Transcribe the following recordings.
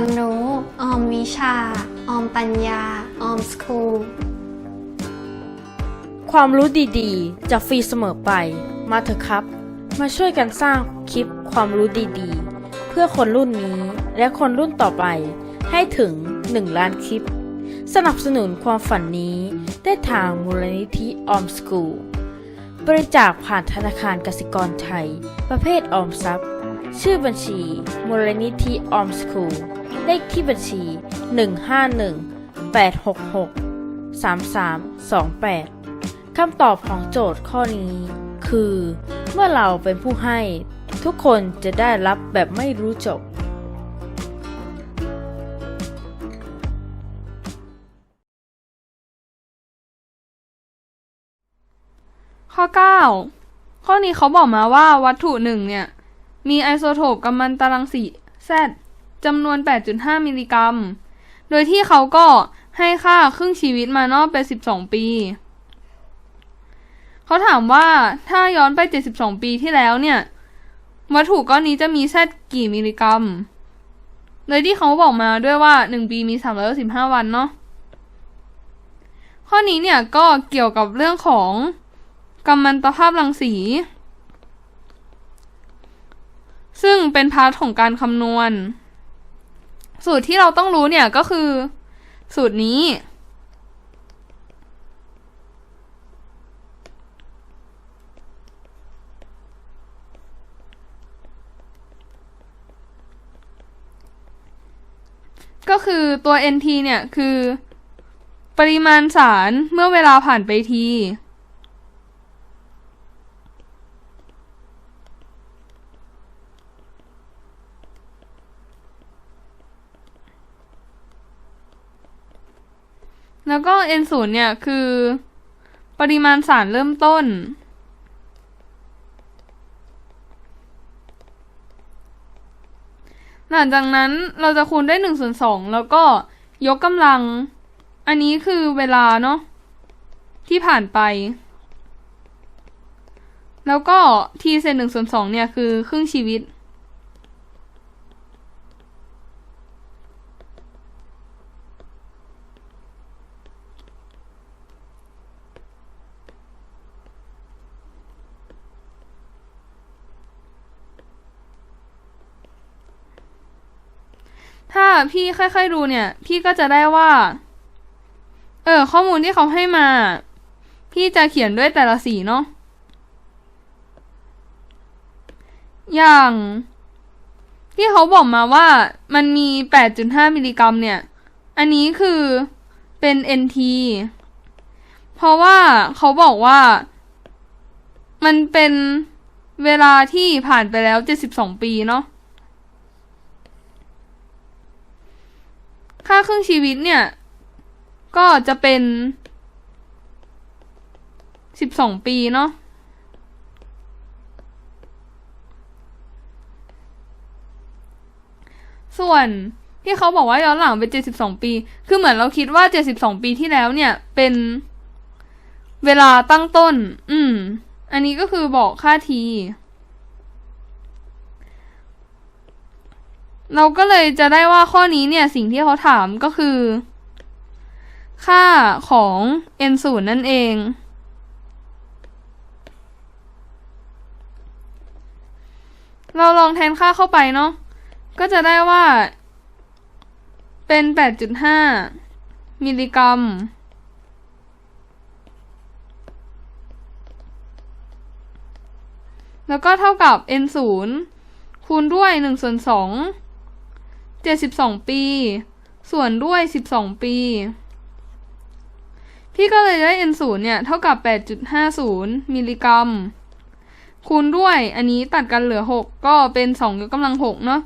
ความรู้ ออมวิชา ออมปัญญา ออมสคูล ความรู้ดีๆ จะฟรีเสมอไป มาเถอะครับ มาช่วยกันสร้างคลิปความรู้ดีๆ เพื่อคนรุ่นนี้และคนรุ่นต่อไป ให้ถึง 1 ล้านคลิป สนับสนุนความฝันนี้ได้ทางมูลนิธิออมสกูลบริจาคผ่านธนาคารกสิกรไทย ประเภทออมทรัพย์ ชื่อบัญชีมูลนิธิออมสกูล เลขที่บัญชี 151 866 3328 คำตอบของโจทย์ข้อนี้ คือ เมื่อเราเป็นผู้ให้ ทุกคนจะได้รับแบบไม่รู้จบข้อ 9 ข้อนี้เขาบอกมาว่าวัตถุหนึ่งเนี่ย มีไอโซโทปกัมมันตรังสีแซดจำนวน 8.5 มิลลิกรัม โดยที่เขาก็ให้ค่าครึ่งชีวิตมานอกเป็น 12 ปี เขาถามว่าถ้าย้อนไป 72 ปีที่แล้วเนี่ย วัตถุก้อนนี้จะมีแซดกี่มิลลิกรัม โดยที่เขาบอกมาด้วยว่า 1 ปีมี315วันเนาะ ข้อนี้เนี่ยก็เกี่ยวกับเรื่องของกัมมันตภาพรังสี ซึ่งเป็นพาร์ทของการคำนวณ สูตรที่เราต้องรู้เนี่ยก็คือ สูตรนี้ ก็คือตัว NT เนี่ย คือ ปริมาณสารเมื่อเวลาผ่านไปที แล้วก็ N 0เนี่ยคือ ปริมาณสารเริ่มต้น หลังจากนั้นเราจะคูณด้วย1ส่วน2แล้วก็ยกกำลัง อันนี้คือเวลาเนาะที่ผ่านไป แล้วก็ t เศษ1ส่วน2เนี่ยคือครึ่งชีวิต ถ้าพี่ค่อยๆดูเนี่ย พี่ก็จะได้ว่า เออ ข้อมูลที่เขาให้มา พี่จะเขียนด้วยแต่ละสีเนาะอย่างที่เขาบอกมาว่ามันมี 8.5 มิลลิกรัมเนี่ย อันนี้คือเป็น NT เพราะว่าเขาบอกว่า มันเป็นเวลาที่ผ่านไปแล้ว 72 ปีเนาะ ค่าครึ่งชีวิตเนี่ย ก็จะเป็นสิบสองปีเนาะส่วนที่เขาบอกว่าย้อนหลังเป็นเจ็ดสิบสองปี คือเหมือนเราคิดว่าเจ็ดสิบสองปีที่แล้วเนี่ย เป็นเวลาตั้งต้น อืม อันนี้ก็คือบอกค่าที เราก็เลยจะได้ว่าข้อนี้เนี่ยสิ่งที่เขาถามก็คือ ค่าของ n 0นั่นเอง เราลองแทนค่าเข้าไปเนาะก็จะได้ว่า เป็น 8.5 มิลลิกรัมแล้วก็เท่ากับ n 0คูณด้วย1ส่วน2 72ปี ส่วนด้วย12ปี พี่ก็เลยได้ n 0เนี่ย เท่ากับ8.50มิลลิกรัม คูณด้วยอันนี้ตัดกันเหลือ6ก็เป็น2ยกกำลัง6เนาะ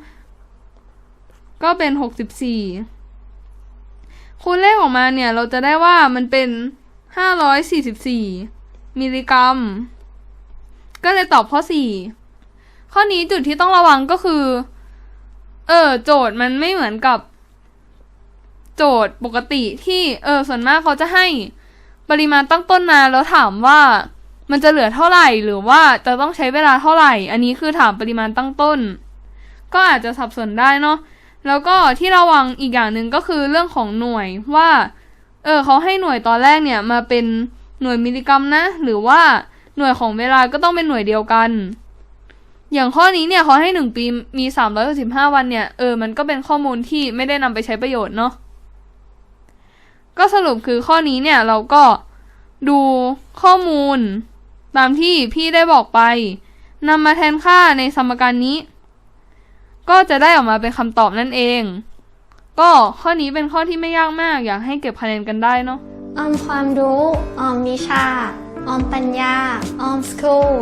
ก็เป็น64คูณเลขออกมาเนี่ย เราจะได้ว่ามันเป็น544มิลลิกรัม ก็เลยตอบข้อ4ข้อนี้จุดที่ต้องระวังก็คือ ออ โจทย์มันไม่เหมือนกับ โจทย์ปกติที่เออส่วนมากเขาจะให้ปริมาณตั้งต้นมาแล้วถามว่ามันจะเหลือเท่าไหร่หรือว่าจะต้องใช้เวลาเท่าไหร่ อันนี้คือถามปริมาณตั้งต้น ก็อาจจะสับสนได้เนาะแล้วก็ที่ระวังอีกอย่างหนึ่งก็คือเรื่องของหน่วยว่า เออเขาให้หน่วยตอนแรกเนี่ยมาเป็นหน่วยมิลลิกรัมนะ หรือว่าหน่วยของเวลาก็ต้องเป็นหน่วยเดียวกัน อย่างข้อนี้เนี่ยเขาให้หนึ่งปีมีสามร้อยสิบห้าวันเนี่ยเออมันก็เป็นข้อมูลที่ไม่ได้นำไปใช้ประโยชน์เนาะก็สรุปคือข้อนี้เนี่ยเราก็ดูข้อมูล ตามที่พี่ได้บอกไปนำมาแทนค่าในสมการนี้ ก็จะได้ออกมาเป็นคำตอบนั่นเอง ก็ข้อนี้เป็นข้อที่ไม่ยากมาก อยากให้เก็บคะแนนกันได้เนาะออมความรู้ ออมวิชา ออมปัญญา ออมสคูล